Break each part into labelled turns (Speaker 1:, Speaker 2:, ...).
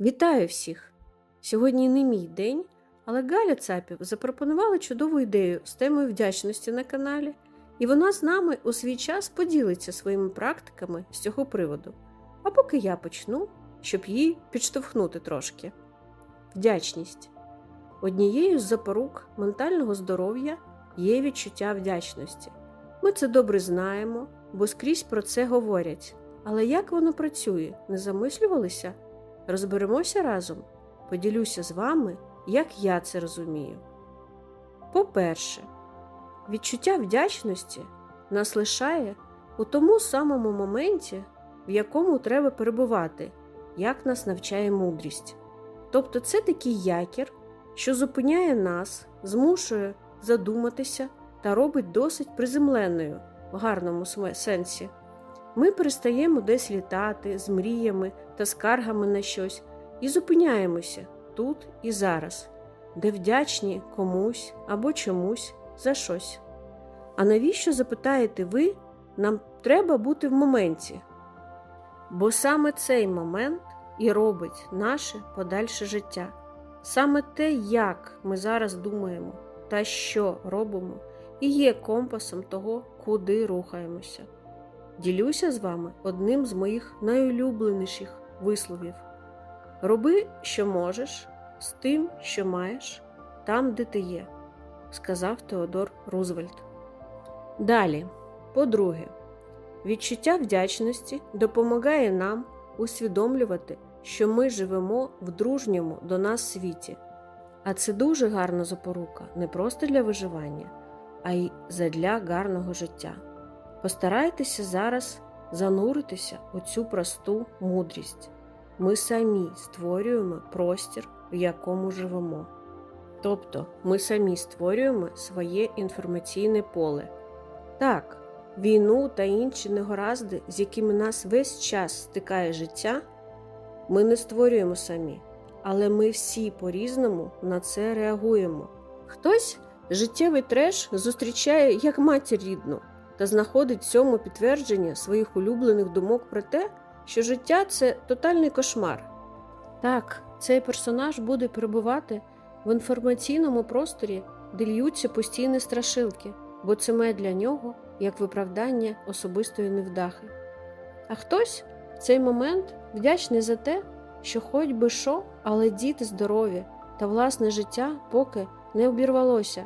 Speaker 1: Вітаю всіх! Сьогодні не мій день, але Галя Цапів запропонувала чудову ідею з темою вдячності на каналі, і вона з нами у свій час поділиться своїми практиками з цього приводу. А поки я почну, щоб її підштовхнути трошки. Вдячність. Однією з запорук ментального здоров'я є відчуття вдячності. Ми це добре знаємо, бо скрізь про це говорять. Але як воно працює, не замислювалися? Розберемося разом, поділюся з вами, як я це розумію. По-перше, відчуття вдячності нас лишає у тому самому моменті, в якому треба перебувати, як нас навчає мудрість. Тобто це такий якір, що зупиняє нас, змушує задуматися та робить досить приземленою в гарному сенсі. Ми перестаємо десь літати з мріями та скаргами на щось і зупиняємося тут і зараз, де вдячні комусь або чомусь за щось. А навіщо запитаєте ви, нам треба бути в моменті? Бо саме цей момент і робить наше подальше життя. Саме те, як ми зараз думаємо та що робимо, і є компасом того, куди рухаємося. Ділюся з вами одним з моїх найулюбленіших висловів: Роби, що можеш, з тим, що маєш, там, де ти є, сказав Теодор Рузвельт. Далі, по-друге, відчуття вдячності допомагає нам усвідомлювати, що ми живемо в дружньому до нас світі. А це дуже гарна запорука не просто для виживання, а й задля гарного життя. Постарайтеся зараз зануритися у цю просту мудрість. Ми самі створюємо простір, в якому живемо. Тобто ми самі створюємо своє інформаційне поле. Так, війну та інші негаразди, з якими нас весь час стикає життя, ми не створюємо самі, але ми всі по-різному на це реагуємо. Хтось життєвий треш зустрічає як матір рідну та знаходить в цьому підтвердження своїх улюблених думок про те, що життя це тотальний кошмар. Так, цей персонаж буде перебувати в інформаційному просторі, де льються постійні страшилки, бо це має для нього як виправдання особистої невдахи. А хтось в цей момент вдячний за те, що хоч би що, але діти здорові та власне життя поки не обірвалося.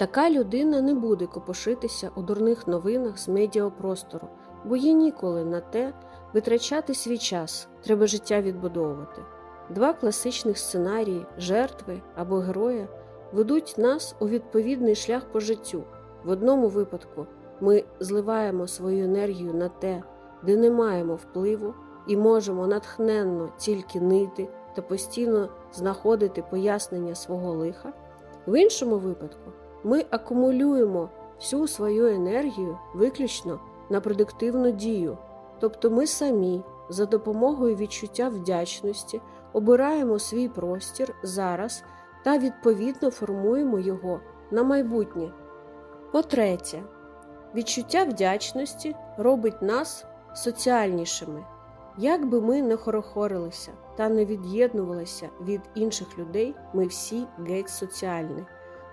Speaker 1: Така людина не буде копошитися у дурних новинах з медіапростору, бо є ніколи на те витрачати свій час, треба життя відбудовувати. Два класичних сценарії жертви або героя ведуть нас у відповідний шлях по життю. В одному випадку ми зливаємо свою енергію на те, де не маємо впливу, і можемо натхненно тільки нити та постійно знаходити пояснення свого лиха. В іншому випадку ми акумулюємо всю свою енергію виключно на продуктивну дію, тобто ми самі за допомогою відчуття вдячності обираємо свій простір зараз та відповідно формуємо його на майбутнє. По-третє, відчуття вдячності робить нас соціальнішими. Як би ми не хорохорилися та не від'єднувалися від інших людей, ми всі геть соціальні.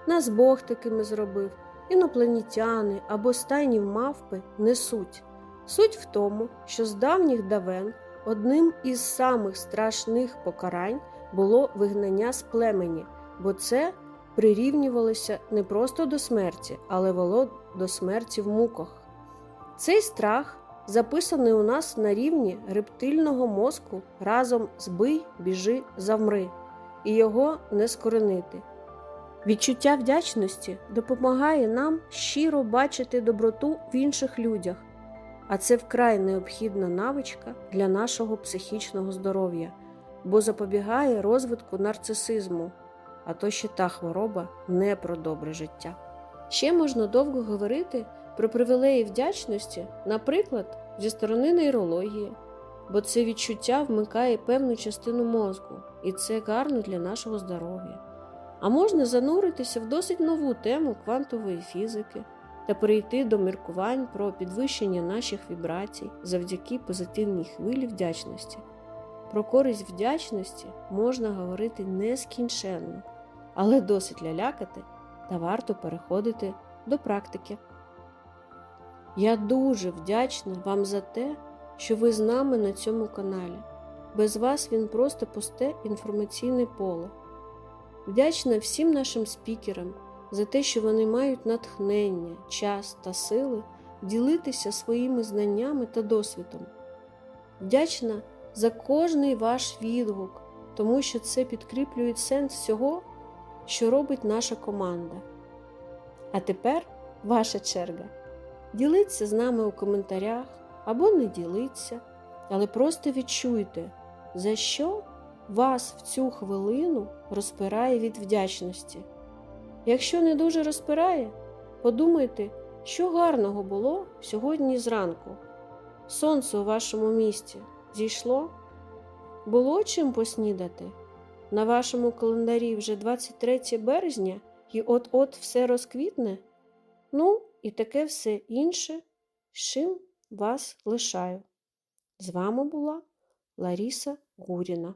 Speaker 1: Нас Бог такими зробив, інопланетяни або стайні мавпи не суть. Суть в тому, що з давніх давен одним із самих страшних покарань було вигнання з племені, бо це прирівнювалося не просто до смерті, але вело до смерті в муках. Цей страх записаний у нас на рівні рептильного мозку разом з бий, біжи, завмри, і його не скоренити. Відчуття вдячності допомагає нам щиро бачити доброту в інших людях, а це вкрай необхідна навичка для нашого психічного здоров'я, бо запобігає розвитку нарцисизму, а то ще та хвороба не про добре життя. Ще можна довго говорити про привілеї вдячності, наприклад, зі сторони нейрології, бо це відчуття вмикає певну частину мозку, і це гарно для нашого здоров'я. А можна зануритися в досить нову тему квантової фізики та перейти до міркувань про підвищення наших вібрацій завдяки позитивній хвилі вдячності. Про користь вдячності можна говорити нескінченно, але досить лялякати та варто переходити до практики. Я дуже вдячна вам за те, що ви з нами на цьому каналі. Без вас він просто пусте інформаційне поле. Вдячна всім нашим спікерам за те, що вони мають натхнення, час та сили ділитися своїми знаннями та досвідом. Вдячна за кожний ваш відгук, тому що це підкріплює сенс всього, що робить наша команда. А тепер ваша черга. Діліться з нами у коментарях або не діліться, але просто відчуйте, за що вас в цю хвилину розпирає від вдячності. Якщо не дуже розпирає, подумайте, що гарного було сьогодні зранку. Сонце у вашому місті зійшло? Було чим поснідати? На вашому календарі вже 23 березня і от-от все розквітне? Ну, і таке все інше, з чим вас лишаю. З вами була Ларіса Гуріна.